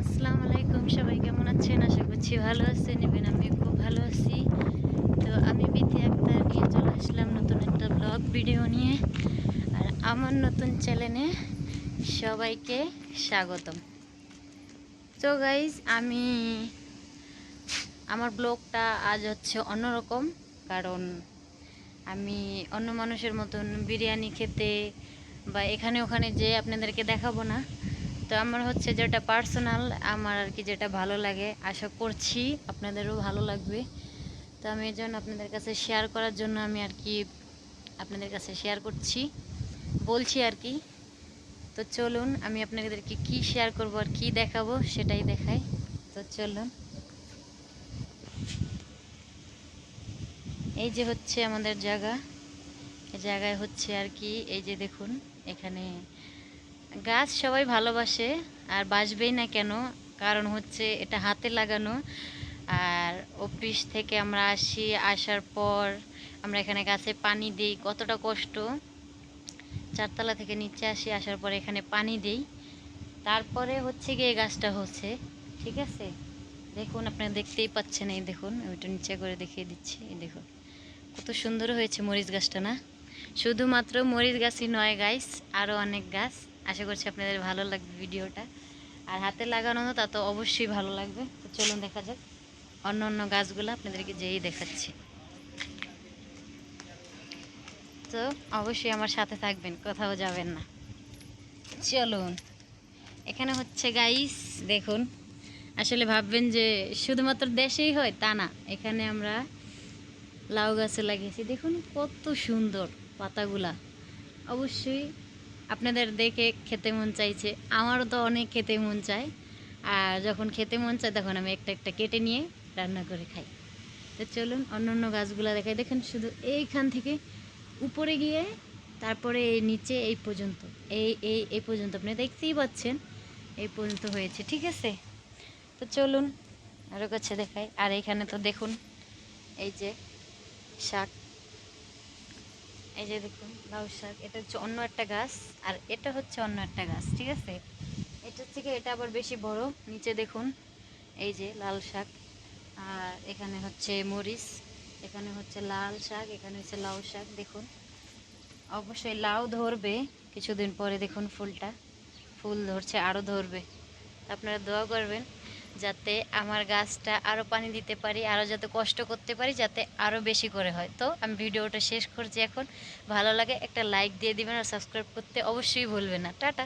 আসসালামু আলাইকুম, সবাই কেমন আছেন? আশা করছি ভালো আছেন এবং আমি খুব ভালো আছি। তো আমি বিথি আক্তার নিয়ে চলে আসলাম নতুন একটা ব্লগ ভিডিও নিয়ে। আর আমার নতুন চ্যানেলে সবাইকে স্বাগতম। তো গাইজ আমি আমার ব্লগটা আজ হচ্ছে অন্যরকম, কারণ আমি অন্য মানুষের মতন বিরিয়ানি খেতে বা এখানে ওখানে যে আপনাদেরকে দেখাবো না। তো আমার হচ্ছে যেটা পার্সোনাল আমার আর কি যেটা ভালো লাগে, আশা করছি আপনাদেরও ভালো লাগবে। তো আমি এই জন্য আপনাদের কাছে শেয়ার করার জন্য আমি আর কি আপনাদের কাছে শেয়ার করছি, বলছি আর কি। তো চলুন, আমি আপনাদেরকে কি শেয়ার করব আর কি দেখাবো সেটাই দেখাই। তো চলুন। এই যে হচ্ছে আমাদের জায়গা, এই জায়গায় হচ্ছে আর কি, এই যে দেখুন, এখানে গাছ সবাই ভালোবাসে, আর বাসবেই না কেন? কারণ হচ্ছে এটা হাতে লাগানো। আর অফিস থেকে আমরা আসি, আসার পর আমরা এখানে গাছে পানি দিই, কতটা কষ্ট। চারতলা থেকে নিচে আসি, আসার পর এখানে পানি দিই। তারপরে হচ্ছে গিয়ে গাছটা হচ্ছে, ঠিক আছে? দেখুন, আপনারা দেখতেই পাচ্ছেন, এই দেখুন একটু নিচে করে দেখিয়ে দিচ্ছি, এই দেখুন। কত সুন্দর হয়েছে মরিচ গাছটা, না? শুধুমাত্র মরিচ গাছই নয় গাছ আরও অনেক গাছ। আশা করছি আপনাদের ভালো লাগবে ভিডিওটা। আর হাতে লাগানো তা তো অবশ্যই ভালো লাগবে। তো চলুন দেখা যাক। অন্য অন্য গাছগুলো আপনাদেরকে যেই দেখাচ্ছি। তো অবশ্যই আমার সাথে থাকবেন, কোথাও যাবেন না। চলুন। এখানে হচ্ছে গাইস দেখুন। আসলে ভাববেন যে শুধুমাত্র দেশেই হয়, তা না। এখানে আমরা লাউ গাছে লাগিয়েছি। দেখুন কত সুন্দর পাতাগুলা। অবশ্যই আপনাদের দেখে খেতে মন চাইছে। আমারও তো অনেক খেতে মন চায়। আর যখন খেতে মন চায় তখন আমি একটা একটা কেটে নিয়ে রান্না করে খাই। তো চলুন অন্য অন্য গাছগুলো দেখাই। দেখেন শুধু এইখান থেকে উপরে গিয়ে তারপরে নিচে এই পর্যন্ত। এই এই এই পর্যন্ত। আপনি দেখতেই পাচ্ছেন এই পর্যন্ত হয়েছে। ঠিক আছে? তো চলুন আরও কাছে দেখাই। আর এইখানে তো দেখুন, এই যে শাক। এই যে দেখুন, লাউ শাক, এটা হচ্ছে অন্য একটা গাছ, আর এটা হচ্ছে অন্য একটা গাছ, ঠিক আছে? এটার থেকে এটা আবার বেশি বড়, নিচে দেখুন, এই যে লাল শাক, আর এখানে হচ্ছে মরিচ, এখানে হচ্ছে লাল শাক, এখানে হচ্ছে লাউ শাক, দেখুন। অবশ্যই লাউ ধরবে, কিছুদিন পরে দেখুন ফুলটা, ফুল ধরছে, আরও ধরবে। আপনারা দোয়া করবেন যাতে আমার গাছটা আরও পানি দিতে পারি আরও যাতে কষ্ট করতে পারি, যাতে আরও বেশি করে হয়। তো আমি ভিডিওটা শেষ করছি এখন। ভালো লাগে একটা লাইক দিয়ে দিবেন আর সাবস্ক্রাইব করতে অবশ্যই ভুলবেন না। টাটা!